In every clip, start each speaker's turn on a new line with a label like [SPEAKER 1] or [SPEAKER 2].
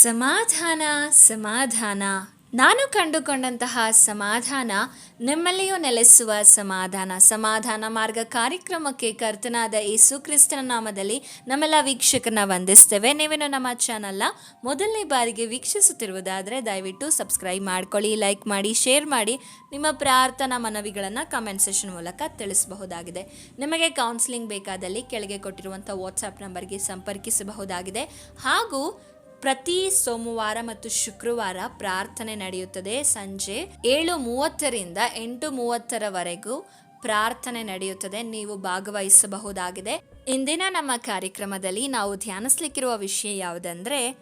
[SPEAKER 1] ಸಮಾಧಾನ ಸಮಾಧಾನ. ನಾನು ಕಂಡುಕೊಂಡಂತಹ ಸಮಾಧಾನ ನಿಮ್ಮಲ್ಲಿಯೂ ನೆಲೆಸುವ ಸಮಾಧಾನ. ಸಮಾಧಾನ ಮಾರ್ಗ ಕಾರ್ಯಕ್ರಮಕ್ಕೆ ಕರ್ತನಾದ ಯೇಸು ಕ್ರಿಸ್ತನ ನಾಮದಲ್ಲಿ ನಮ್ಮೆಲ್ಲ ವೀಕ್ಷಕರನ್ನ ವಂದಿಸ್ತೇವೆ. ನೀವೇನು ನಮ್ಮ ಚಾನಲ್ನ ಮೊದಲನೇ ಬಾರಿಗೆ ವೀಕ್ಷಿಸುತ್ತಿರುವುದಾದರೆ ದಯವಿಟ್ಟು ಸಬ್ಸ್ಕ್ರೈಬ್ ಮಾಡ್ಕೊಳ್ಳಿ, ಲೈಕ್ ಮಾಡಿ, ಶೇರ್ ಮಾಡಿ. ನಿಮ್ಮ ಪ್ರಾರ್ಥನಾ ಮನವಿಗಳನ್ನು ಕಮೆಂಟ್ ಸೆಷನ್ ಮೂಲಕ ತಿಳಿಸಬಹುದಾಗಿದೆ. ನಿಮಗೆ ಕೌನ್ಸಿಲಿಂಗ್ ಬೇಕಾದಲ್ಲಿ ಕೆಳಗೆ ಕೊಟ್ಟಿರುವಂಥ ವಾಟ್ಸಪ್ ನಂಬರ್ಗೆ ಸಂಪರ್ಕಿಸಬಹುದಾಗಿದೆ. ಹಾಗೂ ಪ್ರತಿ ಸೋಮವಾರ ಮತ್ತು ಶುಕ್ರವಾರ ಪ್ರಾರ್ಥನೆ ನಡೆಯುತ್ತದೆ. ಸಂಜೆ ಏಳು ಮೂವತ್ತರಿಂದ ಎಂಟು ಮೂವತ್ತರವರೆಗೂ ಪ್ರಾರ್ಥನೆ ನಡೆಯುತ್ತದೆ. ನೀವು ಭಾಗವಹಿಸಬಹುದಾಗಿದೆ. ಇಂದಿನ ನಮ್ಮ ಕಾರ್ಯಕ್ರಮದಲ್ಲಿ ನಾವು ಧ್ಯಾನಿಸ್ಲಿಕ್ಕಿರುವ ವಿಷಯ ಯಾವುದಂದ್ರೆ,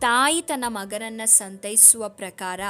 [SPEAKER 1] ತಾಯಿ ತನ್ನ ಮಗನನ್ನ ಸಂತೈಸುವ ಪ್ರಕಾರ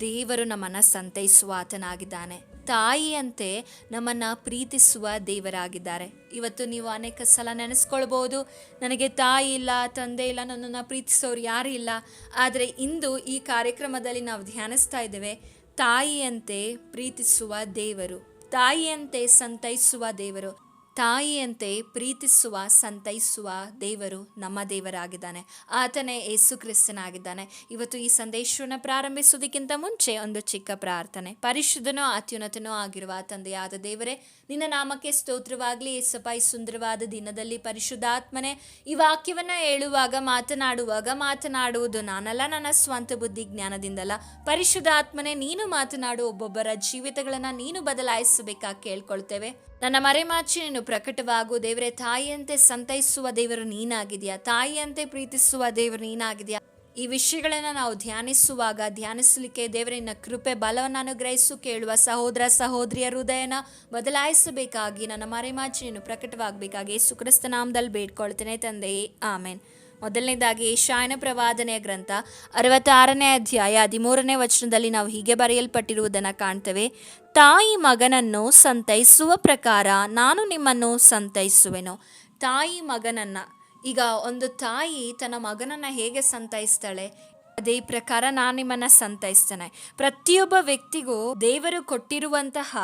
[SPEAKER 1] ದೇವರು ನಮ್ಮನ್ನ ಸಂತೈಸುವ ಆತನಾಗಿದ್ದಾನೆ. ತಾಯಿಯಂತೆ ನಮ್ಮನ್ನು ಪ್ರೀತಿಸುವ ದೇವರಾಗಿದ್ದಾರೆ. ಇವತ್ತು ನೀವು ಅನೇಕ ಸಲ ನೆನೆಸ್ಕೊಳ್ಬೋದು ನನಗೆ ತಾಯಿ ಇಲ್ಲ, ತಂದೆ ಇಲ್ಲ, ನನ್ನನ್ನು ಪ್ರೀತಿಸೋರು ಯಾರು ಇಲ್ಲ. ಆದರೆ ಇಂದು ಈ ಕಾರ್ಯಕ್ರಮದಲ್ಲಿ ನಾವು ಧ್ಯಾನಿಸ್ತಾ ಇದ್ದೇವೆ, ತಾಯಿಯಂತೆ ಪ್ರೀತಿಸುವ ದೇವರು, ತಾಯಿಯಂತೆ ಸಂತೈಸುವ ದೇವರು. ತಾಯಿಯಂತೆ ಪ್ರೀತಿಸುವ, ಸಂತೈಸುವ ದೇವರು ನಮ್ಮ ದೇವರಾಗಿದ್ದಾನೆ. ಆತನೇ ಯೇಸು ಕ್ರಿಸ್ತನಾಗಿದ್ದಾನೆ. ಇವತ್ತು ಈ ಸಂದೇಶವನ್ನು ಪ್ರಾರಂಭಿಸುವುದಕ್ಕಿಂತ ಮುಂಚೆ ಒಂದು ಚಿಕ್ಕ ಪ್ರಾರ್ಥನೆ. ಪರಿಶುದ್ಧನೋ, ಅತ್ಯುನ್ನತನೋ ಆಗಿರುವ ತಂದೆಯಾದ ದೇವರೇ, ನಿನ್ನ ನಾಮಕ್ಕೆ ಸ್ತೋತ್ರವಾಗಲಿ ಸಪಾಯಿ ಸುಂದರವಾದ ದಿನದಲ್ಲಿ ಪರಿಶುದ್ಧಾತ್ಮನೆ, ಈ ವಾಕ್ಯವನ್ನು ಹೇಳುವಾಗ, ಮಾತನಾಡುವಾಗ ಮಾತನಾಡುವುದು ನಾನಲ್ಲ, ನನ್ನ ಸ್ವಂತ ಬುದ್ಧಿ ಜ್ಞಾನದಿಂದಲ್ಲ. ಪರಿಶುದ್ಧಾತ್ಮನೆ, ನೀನು ಮಾತನಾಡು, ಒಬ್ಬೊಬ್ಬರ ಜೀವಿತಗಳನ್ನು ನೀನು ಬದಲಾಯಿಸಬೇಕಾಗಿ ಕೇಳ್ಕೊಳ್ತೇವೆ. ನನ್ನ ಮರೆಮಾಚಿ ನೀನು ಪ್ರಕಟವಾಗು. ದೇವರೇ, ತಾಯಿಯಂತೆ ಸಂತೈಸುವ ದೇವರು ನೀನಾಗಿದೆಯಾ ತಾಯಿಯಂತೆ ಪ್ರೀತಿಸುವ ದೇವರು ನೀನಾಗಿದೆಯಾ ಈ ವಿಷಯಗಳನ್ನು ನಾವು ಧ್ಯಾನಿಸುವಾಗ, ಧ್ಯಾನಿಸಲಿಕ್ಕೆ ದೇವರಿನ ಕೃಪೆ, ಬಲವನ್ನು ಅನುಗ್ರಹಿಸು ಕೇಳುವ ಸಹೋದರ, ಸಹೋದರಿಯ ಹೃದಯನ ಬದಲಾಯಿಸಬೇಕಾಗಿ, ನನ್ನ ಮರೆಮಾಚಿ ನೀನು ಪ್ರಕಟವಾಗಬೇಕಾಗಿ ಯೇಸು ಬೇಡ್ಕೊಳ್ತೇನೆ ತಂದೆಯೇ ಆಮೇನ್. ಮೊದಲನೇದಾಗಿ ಶಾಯನ ಪ್ರವಾದನೆಯ ಗ್ರಂಥ, ಅರವತ್ತಾರನೇ ಅಧ್ಯಾಯ, ಹದಿಮೂರನೇ ವಚನದಲ್ಲಿ ನಾವು ಹೀಗೆ ಬರೆಯಲ್ಪಟ್ಟಿರುವುದನ್ನು ಕಾಣ್ತೇವೆ. ತಾಯಿ ಮಗನನ್ನು ಸಂತೈಸುವ ಪ್ರಕಾರ ನಾನು ನಿಮ್ಮನ್ನು ಸಂತೈಸುವೆನು. ತಾಯಿ ಮಗನನ್ನ, ಈಗ ಒಂದು ತಾಯಿ ತನ್ನ ಮಗನನ್ನ ಹೇಗೆ ಸಂತೈಸ್ತಾಳೆ? ಅದೇ ಪ್ರಕಾರ ನಾನು ನಿಮ್ಮನ್ನ ಸಂತೈಸ್ತೇನೆ. ಪ್ರತಿಯೊಬ್ಬ ವ್ಯಕ್ತಿಗೂ ದೇವರು ಕೊಟ್ಟಿರುವಂತಹ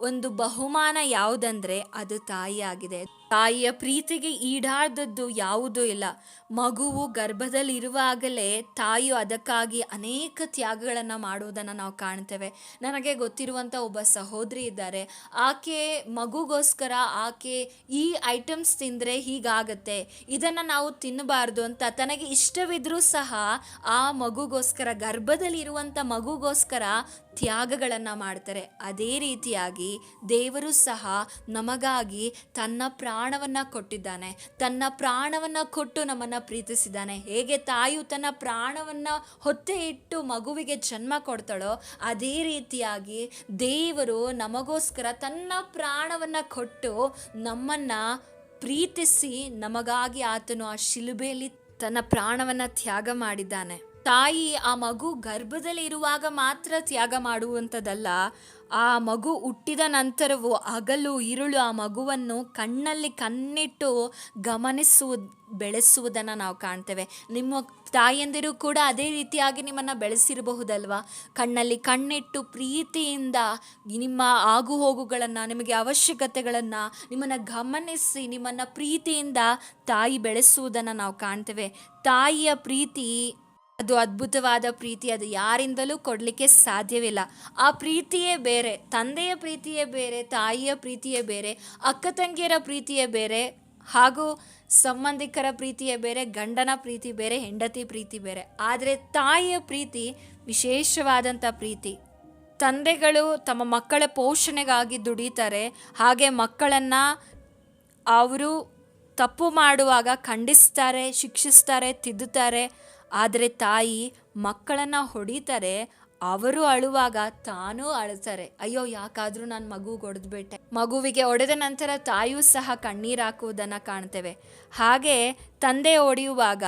[SPEAKER 1] ಒಂದು ಬಹುಮಾನ ಯಾವುದಂದ್ರೆ ಅದು ತಾಯಿಯಾಗಿದೆ. ತಾಯಿಯ ಪ್ರೀತಿಗೆ ಈಡಾದದ್ದು ಯಾವುದೂ ಇಲ್ಲ. ಮಗುವು ಗರ್ಭದಲ್ಲಿರುವಾಗಲೇ ತಾಯಿಯು ಅದಕ್ಕಾಗಿ ಅನೇಕ ತ್ಯಾಗಗಳನ್ನು ಮಾಡುವುದನ್ನು ನಾವು ಕಾಣ್ತೇವೆ. ನನಗೆ ಗೊತ್ತಿರುವಂಥ ಒಬ್ಬ ಸಹೋದರಿ ಇದ್ದಾರೆ. ಆಕೆ ಮಗುಗೋಸ್ಕರ ಆಕೆ ಈ ಐಟಮ್ಸ್ ತಿಂದರೆ ಹೀಗಾಗತ್ತೆ. ಇದನ್ನು ನಾವು ತಿನ್ನಬಾರ್ದು ಅಂತ ತನಗೆ ಇಷ್ಟವಿದ್ರೂ ಸಹ ಆ ಮಗುಗೋಸ್ಕರ ಗರ್ಭದಲ್ಲಿರುವಂಥ ಮಗುಗೋಸ್ಕರ ತ್ಯಾಗಗಳನ್ನು ಮಾಡ್ತಾರೆ. ಅದೇ ರೀತಿಯಾಗಿ ದೇವರು ಸಹ ನಮಗಾಗಿ ತನ್ನ ಪ್ರಾಣವನ್ನ ಕೊಟ್ಟಿದ್ದಾನೆ. ತನ್ನ ಪ್ರಾಣವನ್ನು ಕೊಟ್ಟು ನಮ್ಮನ್ನು ಪ್ರೀತಿಸಿದ್ದಾನೆ. ಹೇಗೆ ತಾಯಿಯು ತನ್ನ ಪ್ರಾಣವನ್ನು ಹೊತ್ತೆ ಇಟ್ಟು ಮಗುವಿಗೆ ಜನ್ಮ ಕೊಡ್ತಾಳೋ, ಅದೇ ರೀತಿಯಾಗಿ ದೇವರು ನಮಗೋಸ್ಕರ ತನ್ನ ಪ್ರಾಣವನ್ನು ಕೊಟ್ಟು ನಮ್ಮನ್ನು ಪ್ರೀತಿಸಿ ನಮಗಾಗಿ ಆತನು ಆ ಶಿಲುಬೆಯಲ್ಲಿ ತನ್ನ ಪ್ರಾಣವನ್ನು ತ್ಯಾಗ ಮಾಡಿದ್ದಾನೆ. ತಾಯಿ ಆ ಮಗು ಗರ್ಭದಲ್ಲಿ ಇರುವಾಗ ಮಾತ್ರ ತ್ಯಾಗ ಮಾಡುವಂಥದ್ದಲ್ಲ, ಆ ಮಗು ಹುಟ್ಟಿದ ನಂತರವೂ ಹಗಲು ಇರುಳು ಆ ಮಗುವನ್ನು ಕಣ್ಣಲ್ಲಿ ಕಣ್ಣಿಟ್ಟು ಗಮನಿಸುವ, ಬೆಳೆಸುವುದನ್ನು ನಾವು ಕಾಣ್ತೇವೆ. ನಿಮ್ಮ ತಾಯಂದಿರು ಕೂಡ ಅದೇ ರೀತಿಯಾಗಿ ನಿಮ್ಮನ್ನು ಬೆಳೆಸಿರಬಹುದಲ್ವಾ? ಕಣ್ಣಲ್ಲಿ ಕಣ್ಣಿಟ್ಟು ಪ್ರೀತಿಯಿಂದ ನಿಮ್ಮ ಆಗು ಹೋಗುಗಳನ್ನು, ನಿಮಗೆ ಅವಶ್ಯಕತೆಗಳನ್ನು, ನಿಮ್ಮನ್ನು ಗಮನಿಸಿ ನಿಮ್ಮನ್ನು ಪ್ರೀತಿಯಿಂದ ತಾಯಿ ಬೆಳೆಸುವುದನ್ನು ನಾವು ಕಾಣ್ತೇವೆ. ತಾಯಿಯ ಪ್ರೀತಿ ಅದು ಅದ್ಭುತವಾದ ಪ್ರೀತಿ, ಅದು ಯಾರಿಂದಲೂ ಕೊಡಲಿಕ್ಕೆ ಸಾಧ್ಯವಿಲ್ಲ. ಆ ಪ್ರೀತಿಯೇ ಬೇರೆ, ತಂದೆಯ ಪ್ರೀತಿಯೇ ಬೇರೆ, ತಾಯಿಯ ಪ್ರೀತಿಯೇ ಬೇರೆ, ಅಕ್ಕ ತಂಗಿಯರ ಪ್ರೀತಿಯೇ ಬೇರೆ, ಹಾಗೂ ಸಂಬಂಧಿಕರ ಪ್ರೀತಿಯೇ ಬೇರೆ, ಗಂಡನ ಪ್ರೀತಿ ಬೇರೆ, ಹೆಂಡತಿ ಪ್ರೀತಿ ಬೇರೆ. ಆದರೆ ತಾಯಿಯ ಪ್ರೀತಿ ವಿಶೇಷವಾದಂಥ ಪ್ರೀತಿ. ತಂದೆಗಳು ತಮ್ಮ ಮಕ್ಕಳ ಪೋಷಣೆಗಾಗಿ ದುಡಿತಾರೆ, ಹಾಗೆ ಮಕ್ಕಳನ್ನು ಅವರು ತಪ್ಪು ಮಾಡುವಾಗ ಖಂಡಿಸ್ತಾರೆ, ಶಿಕ್ಷಿಸ್ತಾರೆ, ತಿದ್ದುತ್ತಾರೆ. ಆದರೆ ತಾಯಿ ಮಕ್ಕಳನ್ನು ಹೊಡಿತಾರೆ, ಅವರು ಅಳುವಾಗ ತಾನೂ ಅಳ್ತಾರೆ. ಅಯ್ಯೋ, ಯಾಕಾದರೂ ನಾನು ಮಗು ಹೊಡೆದ್ಬಿಟ್ಟೆ. ಮಗುವಿಗೆ ಹೊಡೆದ ನಂತರ ತಾಯಿಯೂ ಸಹ ಕಣ್ಣೀರು ಹಾಕುವುದನ್ನು ಕಾಣ್ತೇವೆ. ಹಾಗೆ ತಂದೆ ಹೊಡೆಯುವಾಗ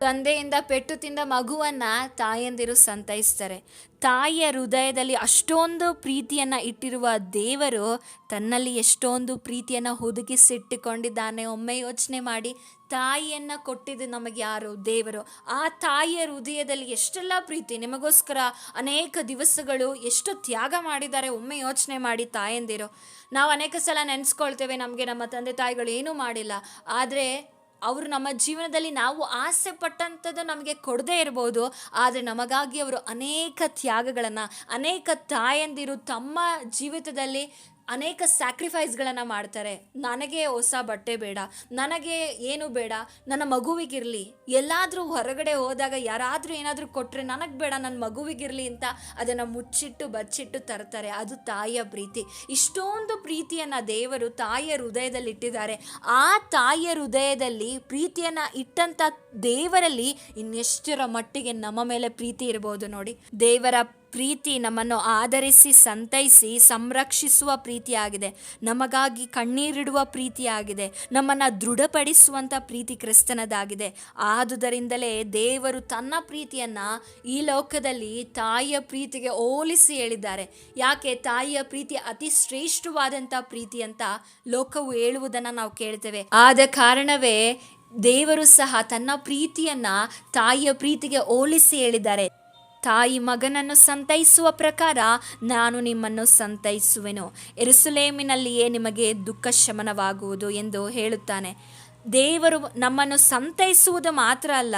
[SPEAKER 1] ತಂದೆಯಿಂದ ಪೆಟ್ಟು ತಿಂದ ಮಗುವನ್ನು ತಾಯಂದಿರು ಸಂತೈಸ್ತಾರೆ. ತಾಯಿಯ ಹೃದಯದಲ್ಲಿ ಅಷ್ಟೊಂದು ಪ್ರೀತಿಯನ್ನು ಇಟ್ಟಿರುವ ದೇವರು ತನ್ನಲ್ಲಿ ಎಷ್ಟೊಂದು ಪ್ರೀತಿಯನ್ನು ಹುದುಗಿಸಿಟ್ಟುಕೊಂಡಿದ್ದಾನೆ. ಒಮ್ಮೆ ಯೋಚನೆ ಮಾಡಿ, ತಾಯಿಯನ್ನು ಕೊಟ್ಟಿದ್ದು ನಮಗೆ ಯಾರು? ದೇವರು. ಆ ತಾಯಿಯ ಹೃದಯದಲ್ಲಿ ಎಷ್ಟೆಲ್ಲ ಪ್ರೀತಿ? ನಿಮಗೋಸ್ಕರ ಅನೇಕ ದಿವಸಗಳು ಎಷ್ಟು ತ್ಯಾಗ ಮಾಡಿದ್ದಾರೆ? ಒಮ್ಮೆ ಯೋಚನೆ ಮಾಡಿ ತಾಯಂದಿರು. ನಾವು ಅನೇಕ ಸಲ ನೆನೆಸ್ಕೊಳ್ತೇವೆ, ನಮಗೆ ನಮ್ಮ ತಂದೆ ತಾಯಿಗಳು ಏನೂ ಮಾಡಿಲ್ಲ. ಆದರೆ ಅವರು ನಮ್ಮ ಜೀವನದಲ್ಲಿ ನಾವು ಆಸೆ ಪಟ್ಟಂಥದ್ದು ನಮಗೆ ಕೊಡದೇ ಇರ್ಬೋದು, ಆದರೆ ನಮಗಾಗಿ ಅವರು ಅನೇಕ ತ್ಯಾಗಗಳನ್ನು, ಅನೇಕ ತಾಯಂದಿರು ತಮ್ಮ ಜೀವಿತದಲ್ಲಿ ಅನೇಕ ಸ್ಯಾಕ್ರಿಫೈಸ್ಗಳನ್ನು ಮಾಡ್ತಾರೆ. ನನಗೆ ಹೊಸ ಬಟ್ಟೆ ಬೇಡ, ನನಗೆ ಏನು ಬೇಡ, ನನ್ನ ಮಗುವಿಗಿರಲಿ, ಎಲ್ಲಾದರೂ ಹೊರಗಡೆ ಹೋದಾಗ ಯಾರಾದರೂ ಏನಾದರೂ ಕೊಟ್ಟರೆ ನನಗೆ ಬೇಡ ನನ್ನ ಮಗುವಿಗಿರಲಿ ಅಂತ ಅದನ್ನು ಮುಚ್ಚಿಟ್ಟು ಬಚ್ಚಿಟ್ಟು ತರ್ತಾರೆ. ಅದು ತಾಯಿಯ ಪ್ರೀತಿ. ಇಷ್ಟೊಂದು ಪ್ರೀತಿಯನ್ನು ದೇವರು ತಾಯಿಯ ಹೃದಯದಲ್ಲಿ ಇಟ್ಟಿದ್ದಾರೆ ಆ ತಾಯಿಯ ಹೃದಯದಲ್ಲಿ ಪ್ರೀತಿಯನ್ನು ಇಟ್ಟಂಥ ದೇವರಲ್ಲಿ ಇನ್ನೆಷ್ಟರ ಮಟ್ಟಿಗೆ ನಮ್ಮ ಮೇಲೆ ಪ್ರೀತಿ ಇರ್ಬೋದು ನೋಡಿ. ದೇವರ ಪ್ರೀತಿ ನಮ್ಮನ್ನು ಆಧರಿಸಿ, ಸಂತೈಸಿ, ಸಂರಕ್ಷಿಸುವ ಪ್ರೀತಿಯಾಗಿದೆ. ನಮಗಾಗಿ ಕಣ್ಣೀರಿಡುವ ಪ್ರೀತಿಯಾಗಿದೆ. ನಮ್ಮನ್ನು ದೃಢಪಡಿಸುವಂಥ ಪ್ರೀತಿ ಕ್ರಿಸ್ತನದಾಗಿದೆ. ಆದುದರಿಂದಲೇ ದೇವರು ತನ್ನ ಪ್ರೀತಿಯನ್ನು ಈ ಲೋಕದಲ್ಲಿ ತಾಯಿಯ ಪ್ರೀತಿಗೆ ಹೋಲಿಸಿ ಹೇಳಿದ್ದಾರೆ. ಯಾಕೆ ತಾಯಿಯ ಪ್ರೀತಿ ಅತಿ ಶ್ರೇಷ್ಠವಾದಂಥ ಪ್ರೀತಿ ಅಂತ ಲೋಕವು ಹೇಳುವುದನ್ನು ನಾವು ಕೇಳ್ತೇವೆ. ಆದ ಕಾರಣವೇ ದೇವರು ಸಹ ತನ್ನ ಪ್ರೀತಿಯನ್ನ ತಾಯಿಯ ಪ್ರೀತಿಗೆ ಹೋಲಿಸಿ ಹೇಳಿದ್ದಾರೆ. ತಾಯಿ ಮಗನನ್ನು ಸಂತೈಸುವ ಪ್ರಕಾರ ನಾನು ನಿಮ್ಮನ್ನು ಸಂತೈಸುವೆನು. ಎರುಸುಲೇಮಿನಲ್ಲಿಯೇ ನಿಮಗೆ ದುಃಖ ಶಮನವಾಗುವುದು ಎಂದು ಹೇಳುತ್ತಾನೆ. ದೇವರು ನಮ್ಮನ್ನು ಸಂತೈಸುವುದು ಮಾತ್ರ ಅಲ್ಲ,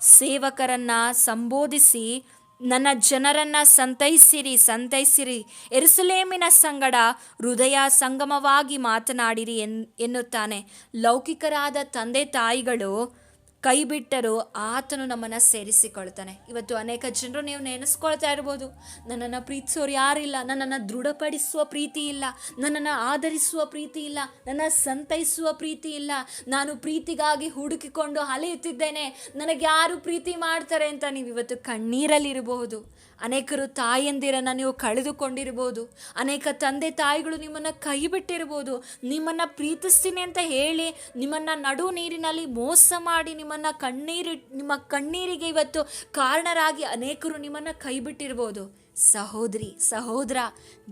[SPEAKER 1] ಸೇವಕರನ್ನ ಸಂಬೋಧಿಸಿ, ನನ್ನ ಜನರನ್ನ ಸಂತೈಸಿರಿ ಸಂತೈಸಿರಿ. ಎರುಸಲೇಮಿನ ಸಂಗಡ ಹೃದಯ ಸಂಗಮವಾಗಿ ಮಾತನಾಡಿರಿ ಎನ್, ಎನ್ನುತ್ತಾನೆ. ಲೌಕಿಕರಾದ ತಂದೆ ತಾಯಿಗಳು ಕೈ ಬಿಟ್ಟರೂ ಆತನು ನಮ್ಮನ್ನು ಸೇರಿಸಿಕೊಳ್ತಾನೆ. ಇವತ್ತು ಅನೇಕ ಜನರು ನೀವು ನೆನೆಸ್ಕೊಳ್ತಾ ಇರ್ಬೋದು. ನನ್ನನ್ನು ಪ್ರೀತಿಸೋರು ಯಾರಿಲ್ಲ. ನನ್ನನ್ನು ದೃಢಪಡಿಸುವ ಪ್ರೀತಿ ಇಲ್ಲ. ನನ್ನನ್ನು ಆಧರಿಸುವ ಪ್ರೀತಿ ಇಲ್ಲ. ನನ್ನ ಸಂತೈಸುವ ಪ್ರೀತಿ ಇಲ್ಲ. ನಾನು ಪ್ರೀತಿಗಾಗಿ ಹುಡುಕಿಕೊಂಡು ಅಲೆಯುತ್ತಿದ್ದೇನೆ. ನನಗೆ ಯಾರು ಪ್ರೀತಿ ಮಾಡ್ತಾರೆ ಅಂತ ನೀವು ಇವತ್ತು ಕಣ್ಣೀರಲ್ಲಿರಬಹುದು. ಅನೇಕರು ತಾಯಿಯಂದಿರನ್ನು ನೀವು ಕಳೆದುಕೊಂಡಿರ್ಬೋದು, ಅನೇಕ ತಂದೆ ತಾಯಿಗಳು ನಿಮ್ಮನ್ನು ಕೈ ಬಿಟ್ಟಿರ್ಬೋದು ನಿಮ್ಮನ್ನು ಪ್ರೀತಿಸ್ತೀನಿ ಅಂತ ಹೇಳಿ ನಿಮ್ಮನ್ನು ನಡು ನೀರಿನಲ್ಲಿ ಮೋಸ ಮಾಡಿ ನಿಮ್ಮನ್ನು ಕಣ್ಣೀರಿ, ನಿಮ್ಮ ಕಣ್ಣೀರಿಗೆ ಇವತ್ತು ಕಾರಣರಾಗಿ ಅನೇಕರು ನಿಮ್ಮನ್ನು ಕೈ ಬಿಟ್ಟಿರ್ಬೋದು ಸಹೋದರಿ, ಸಹೋದರ,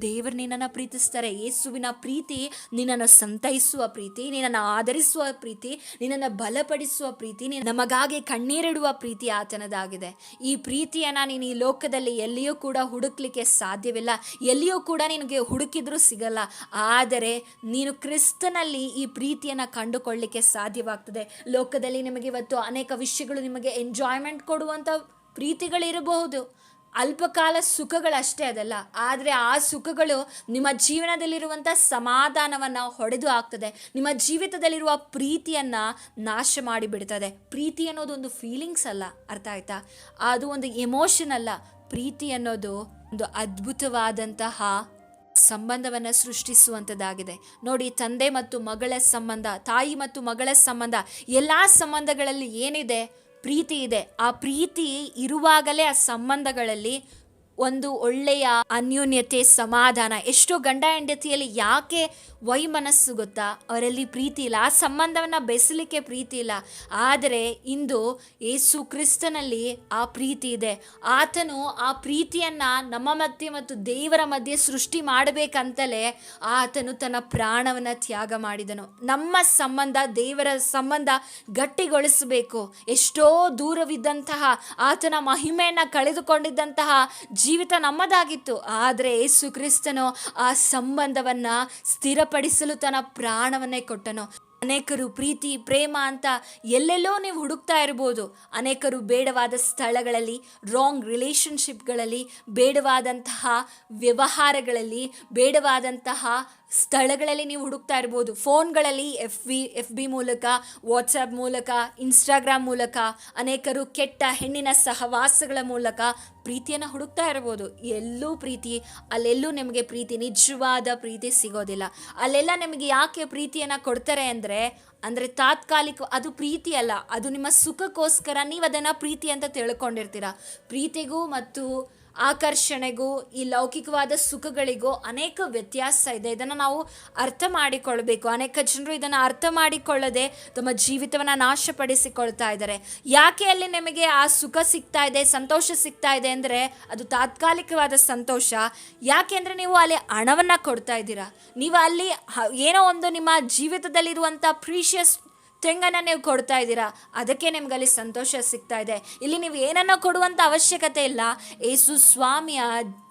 [SPEAKER 1] ದೇವರು ನಿನ್ನನ್ನು ಪ್ರೀತಿಸ್ತಾರೆ. ಯೇಸುವಿನ ಪ್ರೀತಿ ನಿನ್ನನ್ನು ಸಂತೈಸುವ ಪ್ರೀತಿ, ನಿನ್ನನ್ನು ಆಧರಿಸುವ ಪ್ರೀತಿ, ನಿನ್ನನ್ನು ಬಲಪಡಿಸುವ ಪ್ರೀತಿ ನಮಗಾಗಿ ಕಣ್ಣೀರಿಡುವ ಪ್ರೀತಿ ಆತನದಾಗಿದೆ. ಈ ಪ್ರೀತಿಯನ್ನು ನೀನು ಈ ಲೋಕದಲ್ಲಿ ಎಲ್ಲಿಯೂ ಕೂಡ ಹುಡುಕ್ಲಿಕ್ಕೆ ಸಾಧ್ಯವಿಲ್ಲ. ಎಲ್ಲಿಯೂ ಕೂಡ ನಿನಗೆ ಹುಡುಕಿದ್ರೂ ಸಿಗಲ್ಲ. ಆದರೆ ನೀನು ಕ್ರಿಸ್ತನಲ್ಲಿ ಈ ಪ್ರೀತಿಯನ್ನು ಕಂಡುಕೊಳ್ಳಿಕ್ಕೆ ಸಾಧ್ಯವಾಗ್ತದೆ. ಲೋಕದಲ್ಲಿ ನಿಮಗೆ ಇವತ್ತು ಅನೇಕ ವಿಷಯಗಳು ನಿಮಗೆ ಎಂಜಾಯ್ಮೆಂಟ್ ಕೊಡುವಂಥ ಪ್ರೀತಿಗಳಿರಬಹುದು. ಅಲ್ಪಕಾಲ ಸುಖಗಳಷ್ಟೇ ಅದಲ್ಲ, ಆದರೆ ಆ ಸುಖಗಳು ನಿಮ್ಮ ಜೀವನದಲ್ಲಿರುವಂಥ ಸಮಾಧಾನವನ್ನು ಹೊಡೆದು ಹಾಕ್ತದೆ. ನಿಮ್ಮ ಜೀವಿತದಲ್ಲಿರುವ ಪ್ರೀತಿಯನ್ನು ನಾಶ ಮಾಡಿಬಿಡ್ತದೆ ಪ್ರೀತಿ ಅನ್ನೋದು ಒಂದು ಫೀಲಿಂಗ್ಸ್ ಅಲ್ಲ, ಅರ್ಥ ಆಯ್ತಾ? ಅದು ಒಂದು ಎಮೋಷನ್ ಅಲ್ಲ. ಪ್ರೀತಿ ಅನ್ನೋದು ಒಂದು ಅದ್ಭುತವಾದಂತಹ ಸಂಬಂಧವನ್ನು ಸೃಷ್ಟಿಸುವಂಥದ್ದಾಗಿದೆ ನೋಡಿ, ತಂದೆ ಮತ್ತು ಮಗಳ ಸಂಬಂಧ, ತಾಯಿ ಮತ್ತು ಮಗಳ ಸಂಬಂಧ, ಎಲ್ಲ ಸಂಬಂಧಗಳಲ್ಲಿ ಏನಿದೆ? ಪ್ರೀತಿ ಇದೆ. ಆ ಪ್ರೀತಿ ಇರುವಾಗಲೇ ಆ ಸಂಬಂಧಗಳಲ್ಲಿ ಒಂದು ಒಳ್ಳೆಯ ಅನ್ಯೋನ್ಯತೆ, ಸಮಾಧಾನ, ಎಷ್ಟೋ ಗಂಡ ಹೆಂಡತಿಯಲ್ಲಿ ಯಾಕೆ ವೈಮನಸ್ಸು ಗೊತ್ತಾ? ಅವರಲ್ಲಿ ಪ್ರೀತಿ ಇಲ್ಲ, ಆ ಸಂಬಂಧವನ್ನು ಬೆಸಲಿಕ್ಕೆ ಪ್ರೀತಿ ಇಲ್ಲ. ಆದರೆ ಇಂದು ಯೇಸು ಕ್ರಿಸ್ತನಲ್ಲಿ ಆ ಪ್ರೀತಿ ಇದೆ. ಆತನು ಆ ಪ್ರೀತಿಯನ್ನು ನಮ್ಮ ಮಧ್ಯೆ ಮತ್ತು ದೇವರ ಮಧ್ಯೆ ಸೃಷ್ಟಿ ಮಾಡಬೇಕಂತಲೇ ಆತನು ತನ್ನ ಪ್ರಾಣವನ್ನು ತ್ಯಾಗ ಮಾಡಿದನು. ನಮ್ಮ ಸಂಬಂಧ, ದೇವರ ಸಂಬಂಧ ಗಟ್ಟಿಗೊಳಿಸಬೇಕು. ಎಷ್ಟೋ ದೂರವಿದ್ದಂತಹ ಆತನ ಮಹಿಮೆಯನ್ನು ಕಳೆದುಕೊಂಡಿದ್ದಂತಹ ಜೀವಿತ ನಮ್ಮದಾಗಿತ್ತು. ಆದರೆ ಯೇಸು ಕ್ರಿಸ್ತನು ಆ ಸಂಬಂಧವನ್ನು ಸ್ಥಿರಪಡಿಸಲು ತನ್ನ ಪ್ರಾಣವನ್ನೇ ಕೊಟ್ಟನು. ಅನೇಕರು ಪ್ರೀತಿ, ಪ್ರೇಮ ಅಂತ ಎಲ್ಲೆಲ್ಲೋ ನೀವು ಹುಡುಕ್ತಾ ಇರ್ಬೋದು. ಅನೇಕರು ಬೇಡವಾದ ಸ್ಥಳಗಳಲ್ಲಿ ರಾಂಗ್ ರಿಲೇಷನ್ಶಿಪ್ಗಳಲ್ಲಿ ಬೇಡವಾದಂತಹ ವ್ಯವಹಾರಗಳಲ್ಲಿ, ಬೇಡವಾದಂತಹ ಸ್ಥಳಗಳಲ್ಲಿ ನೀವು ಹುಡುಕ್ತಾ ಇರ್ಬೋದು. ಫೋನ್ಗಳಲ್ಲಿ ಎಫ್ ಬಿ ಎಫ್ ಬಿ ಮೂಲಕ ವಾಟ್ಸಪ್ ಮೂಲಕ ಇನ್ಸ್ಟಾಗ್ರಾಮ್ ಮೂಲಕ, ಅನೇಕರು ಕೆಟ್ಟ ಹೆಣ್ಣಿನ ಸಹವಾಸಗಳ ಮೂಲಕ ಪ್ರೀತಿಯನ್ನು ಹುಡುಕ್ತಾ ಇರ್ಬೋದು. ಎಲ್ಲೂ ಪ್ರೀತಿ, ಅಲ್ಲೆಲ್ಲೂ ನಿಮಗೆ ಪ್ರೀತಿ, ನಿಜವಾದ ಪ್ರೀತಿ ಸಿಗೋದಿಲ್ಲ. ಅಲ್ಲೆಲ್ಲ ನಿಮಗೆ ಯಾಕೆ ಪ್ರೀತಿಯನ್ನು ಕೊಡ್ತಾರೆ ಅಂದರೆ ಅಂದರೆ ತಾತ್ಕಾಲಿಕ, ಅದು ಪ್ರೀತಿ ಅಲ್ಲ, ಅದು ನಿಮ್ಮ ಸುಖಕ್ಕೋಸ್ಕರ ನೀವು ಅದನ್ನು ಪ್ರೀತಿ ಅಂತ ತಿಳ್ಕೊಂಡಿರ್ತೀರ. ಪ್ರೀತಿಗೂ ಮತ್ತು ಆಕರ್ಷಣೆಗೂ, ಈ ಲೌಕಿಕವಾದ ಸುಖಗಳಿಗೂ ಅನೇಕ ವ್ಯತ್ಯಾಸ ಇದೆ. ಇದನ್ನು ನಾವು ಅರ್ಥ ಮಾಡಿಕೊಳ್ಬೇಕು. ಅನೇಕ ಜನರು ಇದನ್ನು ಅರ್ಥ ಮಾಡಿಕೊಳ್ಳದೆ ತಮ್ಮ ಜೀವಿತವನ್ನು ನಾಶಪಡಿಸಿಕೊಳ್ತಾ ಇದ್ದಾರೆ. ಯಾಕೆ ಅಲ್ಲಿ ನಿಮಗೆ ಆ ಸುಖ ಸಿಗ್ತಾ ಇದೆ, ಸಂತೋಷ ಸಿಗ್ತಾ ಇದೆ ಅಂದರೆ ಅದು ತಾತ್ಕಾಲಿಕವಾದ ಸಂತೋಷ? ಯಾಕೆಂದರೆ ನೀವು ಅಲ್ಲಿ ಹಣವನ್ನು ಕೊಡ್ತಾ ಇದ್ದೀರಾ? ನೀವು ಅಲ್ಲಿ ಏನೋ ಒಂದು ನಿಮ್ಮ ಜೀವಿತದಲ್ಲಿರುವಂಥ ಪ್ರೀಷಿಯಸ್ ತೆಂಗನ್ನು ನೀವು ಕೊಡ್ತಾ ಇದ್ದೀರಾ? ಅದಕ್ಕೆ ನಿಮಗಲ್ಲಿ ಸಂತೋಷ ಸಿಗ್ತಾ ಇದೆ. ಇಲ್ಲಿ ನೀವು ಏನನ್ನೋ ಕೊಡುವಂಥ ಅವಶ್ಯಕತೆ ಇಲ್ಲ. ಏಸು ಸ್ವಾಮಿಯ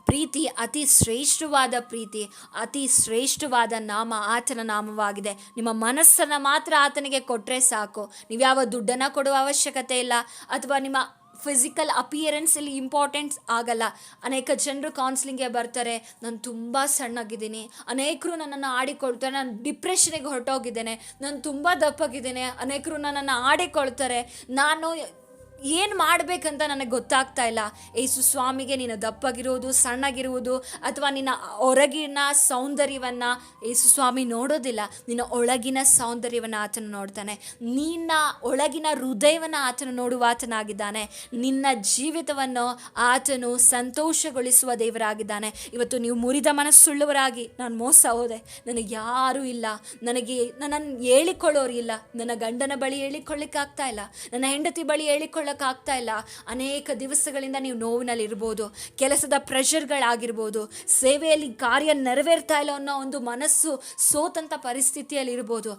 [SPEAKER 1] ಪ್ರೀತಿ, ಅತಿ ಶ್ರೇಷ್ಠವಾದ ಪ್ರೀತಿ, ಅತಿ ಶ್ರೇಷ್ಠವಾದ ನಾಮ ಆತನ ನಾಮವಾಗಿದೆ. ನಿಮ್ಮ ಮನಸ್ಸನ್ನು ಮಾತ್ರ ಆತನಿಗೆ ಕೊಟ್ಟರೆ ಸಾಕು. ನೀವು ಯಾವ ದುಡ್ಡನ್ನು ಕೊಡುವ ಅವಶ್ಯಕತೆ ಇಲ್ಲ. ಅಥವಾ ನಿಮ್ಮ ಫಿಸಿಕಲ್ ಅಪಿಯರೆನ್ಸಲ್ಲಿ ಇಂಪಾರ್ಟೆನ್ಸ್ ಆಗಲ್ಲ. ಅನೇಕ ಜನರು ಕೌನ್ಸಿಲಿಂಗ್ಗೆ ಬರ್ತಾರೆ. ನಾನು ತುಂಬ ಸಣ್ಣಗಿದ್ದೀನಿ. ಅನೇಕರು ನನ್ನನ್ನು ಆಡಿಕೊಳ್ತಾರೆ. ನಾನು ಡಿಪ್ರೆಷನಿಗೆ ಹೊರಟೋಗಿದ್ದೇನೆ. ನಾನು ತುಂಬ ದಪ್ಪಗಿದ್ದೇನೆ. ಅನೇಕರು ನನ್ನನ್ನು ಆಡಿಕೊಳ್ತಾರೆ. ನಾನು ಏನು ಮಾಡಬೇಕಂತ ನನಗೆ ಗೊತ್ತಾಗ್ತಾ ಇಲ್ಲ. ಏಸು ಸ್ವಾಮಿಗೆ ನೀನು ದಪ್ಪಗಿರುವುದು ಸಣ್ಣಗಿರುವುದು ಅಥವಾ ನಿನ್ನ ಹೊರಗಿನ ಸೌಂದರ್ಯವನ್ನು ಏಸು ಸ್ವಾಮಿ ನೋಡೋದಿಲ್ಲ. ನಿನ್ನ ಒಳಗಿನ ಸೌಂದರ್ಯವನ್ನು ಆತನು ನೋಡ್ತಾನೆ. ನಿನ್ನ ಒಳಗಿನ ಹೃದಯವನ್ನು ಆತನು ನೋಡುವ ಆತನಾಗಿದ್ದಾನೆ ನಿನ್ನ ಜೀವಿತವನ್ನು ಆತನು ಸಂತೋಷಗೊಳಿಸುವ ದೇವರಾಗಿದ್ದಾನೆ. ಇವತ್ತು ನೀವು ಮುರಿದ ಮನಸ್ಸುಳ್ಳವರಾಗಿ ನಾನು ಮೋಸ ಹೋದೆ. ನನಗೆ ಯಾರೂ ಇಲ್ಲ. ನನಗೆ ನನ್ನನ್ನು ಹೇಳಿಕೊಳ್ಳೋರು ಇಲ್ಲ. ನನ್ನ ಗಂಡನ ಬಳಿ ಹೇಳಿಕೊಳ್ಳಿಕ್ಕಾಗ್ತಾ ಇಲ್ಲ. ನನ್ನ ಹೆಂಡತಿ ಬಳಿ ಹೇಳಿಕೊಳ್ಳೋಕ್ಕಾಗ್ತಾ ಇಲ್ಲ ಅನೇಕ ದಿವಸಗಳಿಂದ ನೀವು ನೋವಿನಲ್ಲಿ ಇರ್ಬೋದು ಕೆಲಸದ ಪ್ರೆಷರ್ಗಳಾಗಿರ್ಬೋದು, ಸೇವೆಯಲ್ಲಿ ಕಾರ್ಯ ನೆರವೇರ್ತಾ ಇಲ್ಲ ಅನ್ನೋ ಒಂದು ಮನಸ್ಸು ಸೋತಂಥ ಪರಿಸ್ಥಿತಿಯಲ್ಲಿ ಇರ್ಬೋದು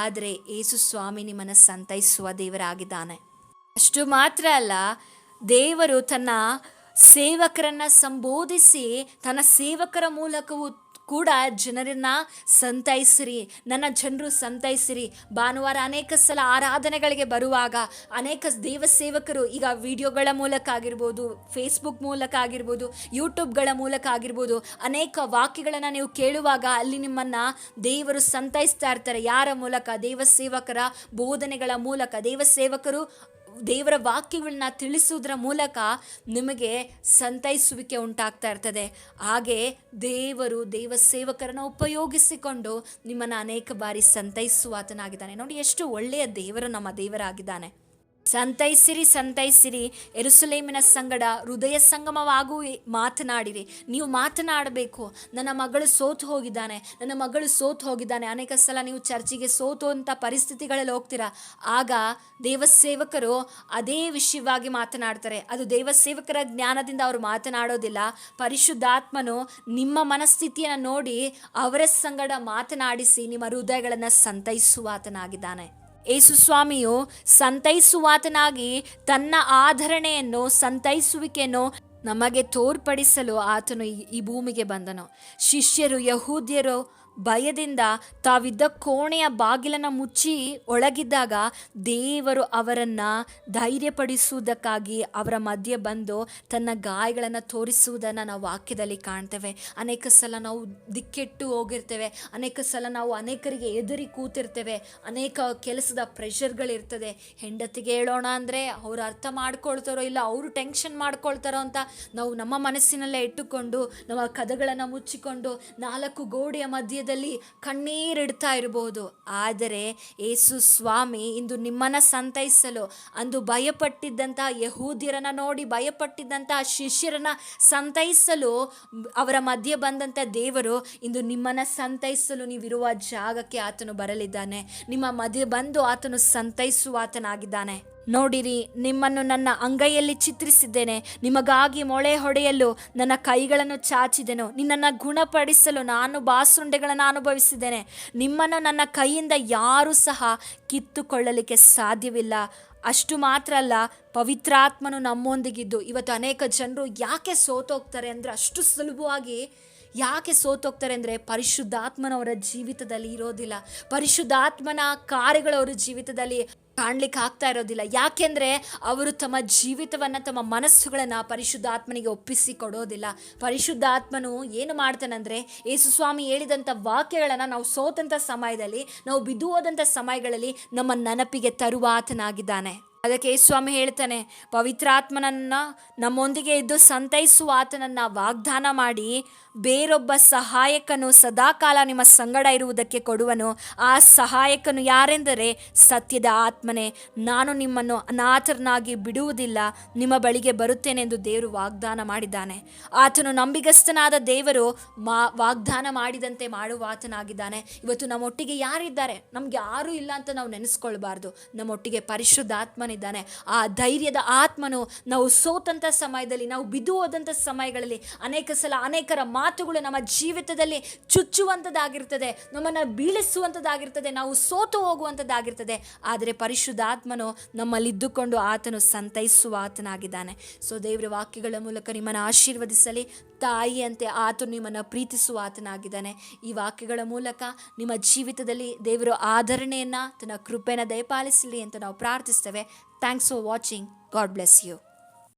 [SPEAKER 1] ಆದರೆ ಏಸು ಸ್ವಾಮಿ ನಿಮ್ಮನ್ನು ಸಂತೈಸುವ ದೇವರಾಗಿದ್ದಾನೆ. ಅಷ್ಟು ಮಾತ್ರ ಅಲ್ಲ, ದೇವರು ತನ್ನ ಸೇವಕರನ್ನ ಸಂಬೋಧಿಸಿ, ತನ್ನ ಸೇವಕರ ಮೂಲಕವೂ ಕೂಡ ಜನರನ್ನ ಸಂತೈಸಿರಿ. ನನ್ನ ಜನರು ಸಂತೈಸಿರಿ. ಭಾನುವಾರ ಅನೇಕ ಸಲ ಆರಾಧನೆಗಳಿಗೆ ಬರುವಾಗ ಅನೇಕ ದೇವ ಸೇವಕರು ಈಗ ವಿಡಿಯೋಗಳ ಮೂಲಕ ಆಗಿರ್ಬೋದು ಫೇಸ್ಬುಕ್ ಮೂಲಕ ಆಗಿರ್ಬೋದು ಯೂಟ್ಯೂಬ್ಗಳ ಮೂಲಕ ಆಗಿರ್ಬೋದು ಅನೇಕ ವಾಕ್ಯಗಳನ್ನು ನೀವು ಕೇಳುವಾಗ ಅಲ್ಲಿ ನಿಮ್ಮನ್ನು ದೇವರು ಸಂತೈಸ್ತಾ ಇರ್ತಾರೆ. ಯಾರ ಮೂಲಕ? ದೇವ ಸೇವಕರ ಬೋಧನೆಗಳ ಮೂಲಕ. ದೇವ ಸೇವಕರು ದೇವರ ವಾಕ್ಯಗಳನ್ನ ತಿಳಿಸುವುದರ ಮೂಲಕ ನಿಮಗೆ ಸಂತೈಸುವಿಕೆ ಉಂಟಾಗ್ತಾ ಇರ್ತದೆ. ಹಾಗೆ ದೇವರು, ದೇವ ಸೇವಕರನ್ನು ಉಪಯೋಗಿಸಿಕೊಂಡು ನಿಮ್ಮನ್ನು ಅನೇಕ ಬಾರಿ ಸಂತೈಸುವಾತನಾಗಿದ್ದಾನೆ. ನೋಡಿ, ಎಷ್ಟು ಒಳ್ಳೆಯ ದೇವರು ನಮ್ಮ ದೇವರಾಗಿದ್ದಾನೆ. ಸಂತೈಸಿರಿ ಸಂತೈಸಿರಿ ಎರುಸುಲೇಮಿನ ಸಂಗಡ ಹೃದಯ ಸಂಗಮವಾಗೂ ಮಾತನಾಡಿರಿ. ನೀವು ಮಾತನಾಡಬೇಕು. ನನ್ನ ಮಗಳು ಸೋತು ಹೋಗಿದ್ದಾನೆ. ನನ್ನ ಮಗಳು ಸೋತು ಹೋಗಿದ್ದಾನೆ. ಅನೇಕ ಸಲ ನೀವು ಚರ್ಚಿಗೆ ಸೋತು ಅಂತ ಪರಿಸ್ಥಿತಿಗಳಲ್ಲಿ ಹೋಗ್ತೀರಾ? ಆಗ ದೇವಸೇವಕರು ಅದೇ ವಿಷಯವಾಗಿ ಮಾತನಾಡ್ತಾರೆ. ಅದು ದೇವಸೇವಕರ ಜ್ಞಾನದಿಂದ ಅವರು ಮಾತನಾಡೋದಿಲ್ಲ. ಪರಿಶುದ್ಧಾತ್ಮನು ನಿಮ್ಮ ಮನಸ್ಥಿತಿಯನ್ನು ನೋಡಿ ಅವರ ಸಂಗಡ ಮಾತನಾಡಿಸಿ ನಿಮ್ಮ ಹೃದಯಗಳನ್ನು ಸಂತೈಸುವ ಆತನಾಗಿದ್ದಾನೆ ಏಸು ಸ್ವಾಮಿಯು ಸಂತೈಸುವಾತನಾಗಿ ತನ್ನ ಆಧರಣೆಯನ್ನು ಸಂತೈಸುವಿಕೆಯನ್ನು ನಮಗೆ ತೋರ್ಪಡಿಸಲು ಆತನು ಈ ಭೂಮಿಗೆ ಬಂದನು. ಶಿಷ್ಯರು, ಯಹೂದ್ಯರು ಭಯದಿಂದ ತಾವಿದ್ದ ಕೋಣೆಯ ಬಾಗಿಲನ್ನು ಮುಚ್ಚಿ ಒಳಗಿದ್ದಾಗ ದೇವರು ಅವರನ್ನು ಧೈರ್ಯಪಡಿಸುವುದಕ್ಕಾಗಿ ಅವರ ಮಧ್ಯೆ ಬಂದು ತನ್ನ ಗಾಯಗಳನ್ನು ತೋರಿಸುವುದನ್ನು ನಾವು ವಾಕ್ಯದಲ್ಲಿ ಕಾಣ್ತೇವೆ. ಅನೇಕ ಸಲ ನಾವು ದಿಕ್ಕೆಟ್ಟು ಹೋಗಿರ್ತೇವೆ. ಅನೇಕ ಸಲ ನಾವು ಅನೇಕರಿಗೆ ಎದುರಿ ಕೂತಿರ್ತೇವೆ. ಅನೇಕ ಕೆಲಸದ ಪ್ರೆಷರ್ಗಳಿರ್ತದೆ. ಹೆಂಡತಿಗೆ ಹೇಳೋಣ ಅಂದರೆ ಅವರು ಅರ್ಥ ಮಾಡ್ಕೊಳ್ತಾರೋ ಇಲ್ಲ ಅವರು ಟೆನ್ಷನ್ ಮಾಡ್ಕೊಳ್ತಾರೋ ಅಂತ ನಾವು ನಮ್ಮ ಮನಸ್ಸಿನಲ್ಲೇ ಇಟ್ಟುಕೊಂಡು, ನಮ್ಮ ಕದಗಳನ್ನು ಮುಚ್ಚಿಕೊಂಡು ನಾಲ್ಕು ಗೋಡೆಯ ಮಧ್ಯದಲ್ಲಿ ಕಣ್ಣೀರಿಡ್ತಾ ಇರಬಹುದು ಆದರೆ ಏಸು ಸ್ವಾಮಿ ಇಂದು ನಿಮ್ಮನ್ನು ಸಂತೈಸಲು ಅಂದು ಭಯಪಟ್ಟಿದ್ದಂಥ ಯಹೂದಿರನ ನೋಡಿ ಭಯಪಟ್ಟಿದ್ದಂಥ ಶಿಷ್ಯರನ್ನ ಸಂತೈಸಲು ಅವರ ಮಧ್ಯೆ ಬಂದಂಥ ದೇವರು ಇಂದು ನಿಮ್ಮನ್ನು ಸಂತೈಸಲು ನೀವಿರುವ ಜಾಗಕ್ಕೆ ಆತನು ಬರಲಿದ್ದಾನೆ. ನಿಮ್ಮ ಮಧ್ಯೆ ಬಂದು ಆತನು ಸಂತೈಸುವ ಆತನಾಗಿದ್ದಾನೆ ನೋಡಿರಿ, ನಿಮ್ಮನ್ನು ನನ್ನ ಅಂಗೈಯಲ್ಲಿ ಚಿತ್ರಿಸಿದ್ದೇನೆ. ನಿಮಗಾಗಿ ಮೊಳೆ ಹೊಡೆಯಲು ನನ್ನ ಕೈಗಳನ್ನು ಚಾಚಿದೆನು. ನಿನ್ನನ್ನು ಗುಣಪಡಿಸಲು ನಾನು ಬಾಸುಂಡೆಗಳನ್ನು ಅನುಭವಿಸಿದ್ದೇನೆ. ನಿಮ್ಮನ್ನು ನನ್ನ ಕೈಯಿಂದ ಯಾರೂ ಸಹ ಕಿತ್ತುಕೊಳ್ಳಲಿಕ್ಕೆ ಸಾಧ್ಯವಿಲ್ಲ. ಅಷ್ಟು ಮಾತ್ರ ಅಲ್ಲ, ಪವಿತ್ರಾತ್ಮನು ನಮ್ಮೊಂದಿಗಿದ್ದು. ಇವತ್ತು ಅನೇಕ ಜನರು ಯಾಕೆ ಸೋತೋಗ್ತಾರೆ ಅಂದರೆ ಅಷ್ಟು ಸುಲಭವಾಗಿ ಯಾಕೆ ಸೋತೋಗ್ತಾರೆ ಅಂದರೆ ಪರಿಶುದ್ಧಾತ್ಮನವರ ಜೀವಿತದಲ್ಲಿ ಇರೋದಿಲ್ಲ. ಪರಿಶುದ್ಧಾತ್ಮನ ಕಾರ್ಯಗಳು ಅವರ ಜೀವಿತದಲ್ಲಿ ಕಾಣ್ಲಿಕ್ಕೆ ಆಗ್ತಾ ಇರೋದಿಲ್ಲ. ಯಾಕೆಂದರೆ ಅವರು ತಮ್ಮ ಜೀವಿತವನ್ನು, ತಮ್ಮ ಮನಸ್ಸುಗಳನ್ನು ಪರಿಶುದ್ಧಾತ್ಮನಿಗೆ ಒಪ್ಪಿಸಿ ಕೊಡೋದಿಲ್ಲ. ಪರಿಶುದ್ಧಾತ್ಮನು ಏನು ಮಾಡ್ತಾನಂದರೆ, ಯೇಸುಸ್ವಾಮಿ ಹೇಳಿದಂಥ ವಾಕ್ಯಗಳನ್ನು ನಾವು ಸೋತಂಥ ಸಮಯದಲ್ಲಿ, ನಾವು ಬಿದ್ದು ಸಮಯಗಳಲ್ಲಿ ನಮ್ಮ ನೆನಪಿಗೆ ತರುವ ಆತನಾಗಿದ್ದಾನೆ ಅದಕ್ಕೆ ಸ್ವಾಮಿ ಹೇಳ್ತಾನೆ, ಪವಿತ್ರಾತ್ಮನನ್ನ ನಮ್ಮೊಂದಿಗೆ ಇದ್ದು ಸಂತೈಸುವ ಆತನನ್ನ ವಾಗ್ದಾನ ಮಾಡಿ, ಬೇರೊಬ್ಬ ಸಹಾಯಕನು ಸದಾಕಾಲ ನಿಮ್ಮ ಸಂಗಡ ಇರುವುದಕ್ಕೆ ಕೊಡುವನು. ಆ ಸಹಾಯಕನು ಯಾರೆಂದರೆ ಸತ್ಯದ ಆತ್ಮನೇ. ನಾನು ನಿಮ್ಮನ್ನು ಅನಾಥರನಾಗಿ ಬಿಡುವುದಿಲ್ಲ. ನಿಮ್ಮ ಬಳಿಗೆ ಬರುತ್ತೇನೆಂದು ದೇವರು ವಾಗ್ದಾನ ಮಾಡಿದ್ದಾನೆ. ಆತನು ನಂಬಿಗಸ್ತನಾದ ದೇವರು ಮಾ, ವಾಗ್ದಾನ ಮಾಡಿದಂತೆ ಮಾಡುವ ಆತನಾಗಿದ್ದಾನೆ. ಇವತ್ತು ನಮ್ಮೊಟ್ಟಿಗೆ ಯಾರಿದ್ದಾರೆ? ನಮ್ಗೆ ಯಾರೂ ಇಲ್ಲ ಅಂತ ನಾವು ನೆನೆಸ್ಕೊಳ್ಬಾರ್ದು. ನಮ್ಮೊಟ್ಟಿಗೆ ಪರಿಶುದ್ಧ ಆತ್ಮನಿದ್ದಾನೆ ಆ ಧೈರ್ಯದ ಆತ್ಮನು ನಾವು ಸೋತಂಥ ಸಮಯದಲ್ಲಿ, ನಾವು ಬಿದ್ದು ಹೋದಂಥ ಸಮಯಗಳಲ್ಲಿ ಅನೇಕ ಸಲ ಅನೇಕರ ಮಾತುಗಳು ನಮ್ಮ ಜೀವಿತದಲ್ಲಿ ಚುಚ್ಚುವಂಥದ್ದಾಗಿರ್ತದೆ ನಮ್ಮನ್ನು ಬೀಳಿಸುವಂಥದ್ದಾಗಿರ್ತದೆ ನಾವು ಸೋತು ಹೋಗುವಂಥದ್ದಾಗಿರ್ತದೆ ಆದರೆ ಪರಿಶುದ್ಧ ಆತ್ಮನು ನಮ್ಮಲ್ಲಿದ್ದುಕೊಂಡು ಆತನು ಸಂತೈಸುವ ಆತನಾಗಿದ್ದಾನೆ. ಸೊ ದೇವರ ವಾಕ್ಯಗಳ ಮೂಲಕ ನಿಮ್ಮನ್ನು ಆಶೀರ್ವದಿಸಲಿ. ತಾಯಿಯಂತೆ ಆತ ನಿಮ್ಮನ್ನು ಪ್ರೀತಿಸುವ ಆತನಾಗಿದ್ದಾನೆ. ಈ ವಾಕ್ಯಗಳ ಮೂಲಕ ನಿಮ್ಮ ಜೀವಿತದಲ್ಲಿ ದೇವರ ಆಧರಣೆಯನ್ನು ತನ್ನ ಕೃಪೆನ ದಯಪಾಲಿಸಲಿ ಅಂತ ನಾವು ಪ್ರಾರ್ಥಿಸ್ತೇವೆ. Thanks for watching God bless you